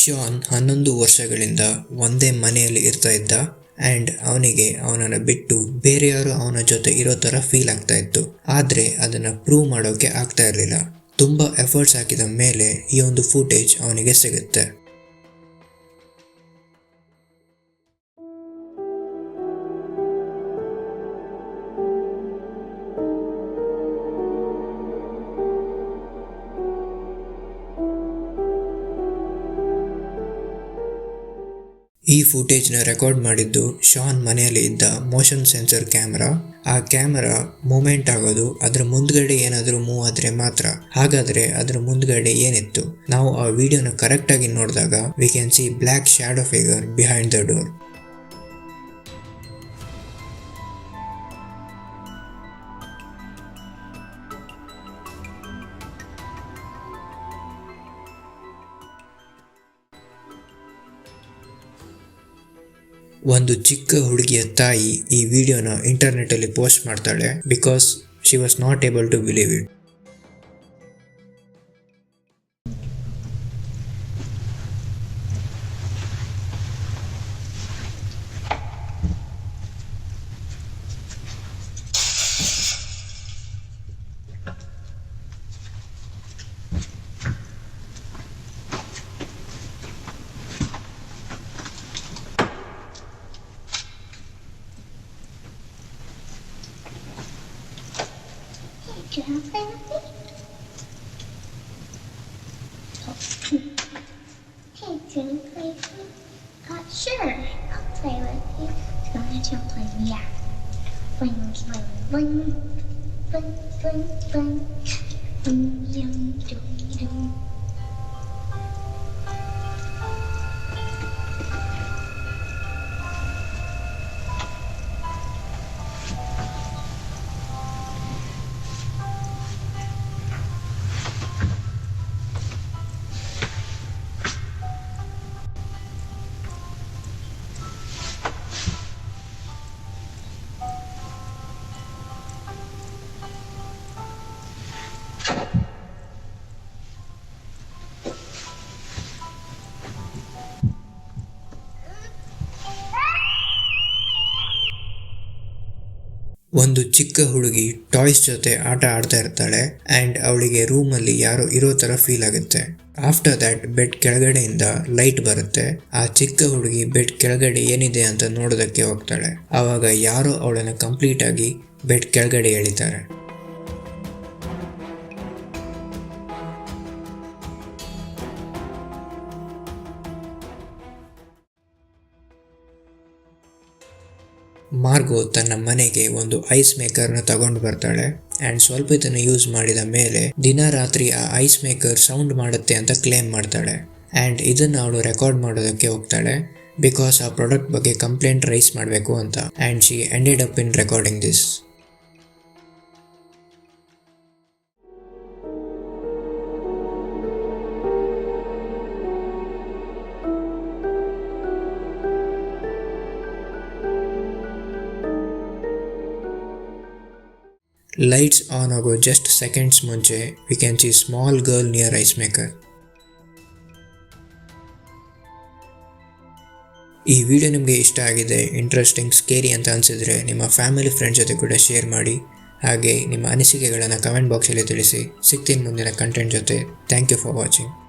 ಶಾನ್ ಹನ್ನೊಂದು ವರ್ಷಗಳಿಂದ ಒಂದೇ ಮನೆಯಲ್ಲಿ ಇರ್ತಾ ಇದ್ದ ಆ್ಯಂಡ್ ಅವನಿಗೆ ಅವನನ್ನು ಬಿಟ್ಟು ಬೇರೆಯವರು ಅವನ ಜೊತೆ ಇರೋ ಥರ ಫೀಲ್ ಆಗ್ತಾ ಇತ್ತು. ಆದರೆ ಅದನ್ನು ಪ್ರೂವ್ ಮಾಡೋಕೆ ಆಗ್ತಾ ಇರಲಿಲ್ಲ. ತುಂಬ ಎಫರ್ಟ್ಸ್ ಹಾಕಿದ ಮೇಲೆ ಈ ಒಂದು ಫೂಟೇಜ್ ಅವನಿಗೆ ಸಿಗುತ್ತೆ. ಈ ಫುಟೇಜ್ನ ರೆಕಾರ್ಡ್ ಮಾಡಿದ್ದು ಶಾನ್ ಮನೆಯಲ್ಲಿ ಇದ್ದ ಮೋಷನ್ ಸೆನ್ಸರ್ ಕ್ಯಾಮ್ರಾ. ಆ ಕ್ಯಾಮರಾ ಮೂಮೆಂಟ್ ಆಗೋದು, ಅದರ ಮುಂದ್ಗಡೆ ಏನಾದರೂ ಮೂವ್ ಆದರೆ ಮಾತ್ರ. ಹಾಗಾದರೆ ಅದರ ಮುಂದ್ಗಡೆ ಏನಿತ್ತು? ನಾವು ಆ ವಿಡಿಯೋನ ಕರೆಕ್ಟಾಗಿ ನೋಡಿದಾಗ we can see black shadow figure behind the door ಒಂದು ಚಿಕ್ಕ ಹುಡುಗಿಯ ತಾಯಿ ಈ ವಿಡಿಯೋನ ಇಂಟರ್ನೆಟ್ ಅಲ್ಲಿ ಪೋಸ್ಟ್ ಮಾಡ್ತಾಳೆ because she was not able to believe it Do you have anything? Oh. Hey, do you play with me? Uh, sure, I'll play with you. Do you want to play? Yeah. Bling, bling, bling. Bling, bling, bling. Bling, yum, dum. ಒಂದು ಚಿಕ್ಕ ಹುಡುಗಿ toys ಜೊತೆ ಆಟ ಆಡ್ತಾ ಇರ್ತಾಳೆ and ಅವಳಿಗೆ room ಅಲ್ಲಿ ಯಾರೋ ಇರೋ ತರ ಫೀಲ್ ಆಗುತ್ತೆ. ಆಫ್ಟರ್ ದ್ಯಾಟ್ ಬೆಡ್ ಕೆಳಗಡೆಯಿಂದ ಲೈಟ್ ಬರುತ್ತೆ. ಆ ಚಿಕ್ಕ ಹುಡುಗಿ ಬೆಡ್ ಕೆಳಗಡೆ ಏನಿದೆ ಅಂತ ನೋಡೋದಕ್ಕೆ ಹೋಗ್ತಾಳೆ. ಆವಾಗ ಯಾರೋ ಅವಳನ್ನು ಕಂಪ್ಲೀಟ್ ಆಗಿ ಬೆಡ್ ಕೆಳಗಡೆ ಎಳಿತಾರೆ. ಮಾರ್ಗೋ ತನ್ನ ಮನೆಗೆ ಒಂದು ಐಸ್ ಮೇಕರ್ನ ತಗೊಂಡು ಬರ್ತಾಳೆ. ಆ್ಯಂಡ್ ಸ್ವಲ್ಪ ಇದನ್ನು ಯೂಸ್ ಮಾಡಿದ ಮೇಲೆ ದಿನ ರಾತ್ರಿ ಆ ಐಸ್ ಮೇಕರ್ ಸೌಂಡ್ ಮಾಡುತ್ತೆ ಅಂತ ಕ್ಲೇಮ್ ಮಾಡ್ತಾಳೆ. ಆ್ಯಂಡ್ ಇದನ್ನು ಅವಳು ರೆಕಾರ್ಡ್ ಮಾಡೋದಕ್ಕೆ ಹೋಗ್ತಾಳೆ. ಬಿಕಾಸ್ ಆ ಪ್ರಾಡಕ್ಟ್ ಬಗ್ಗೆ ಕಂಪ್ಲೇಂಟ್ ರೈಸ್ ಮಾಡಬೇಕು ಅಂತ. And she ended up in recording this. Lights on ಆಗೋ ಜಸ್ಟ್ ಸೆಕೆಂಡ್ಸ್ ಮುಂಚೆ we can see small girl near ice maker ಈ ವಿಡಿಯೋ ನಿಮಗೆ ಇಷ್ಟ ಆಗಿದೆ ಇಂಟ್ರೆಸ್ಟಿಂಗ್ ಸ್ಕೇರಿ ಅಂತ ಅನಿಸಿದ್ರೆ ನಿಮ್ಮ ಫ್ಯಾಮಿಲಿ ಫ್ರೆಂಡ್ ಜೊತೆ ಕೂಡ ಶೇರ್ ಮಾಡಿ. ಹಾಗೆ ನಿಮ್ಮ ಅನಿಸಿಕೆಗಳನ್ನು ಕಮೆಂಟ್ ಬಾಕ್ಸಲ್ಲಿ ತಿಳಿಸಿ. ಸಿಗ್ತೀನಿ ಮುಂದಿನ ಕಂಟೆಂಟ್ ಜೊತೆ. Thank you for watching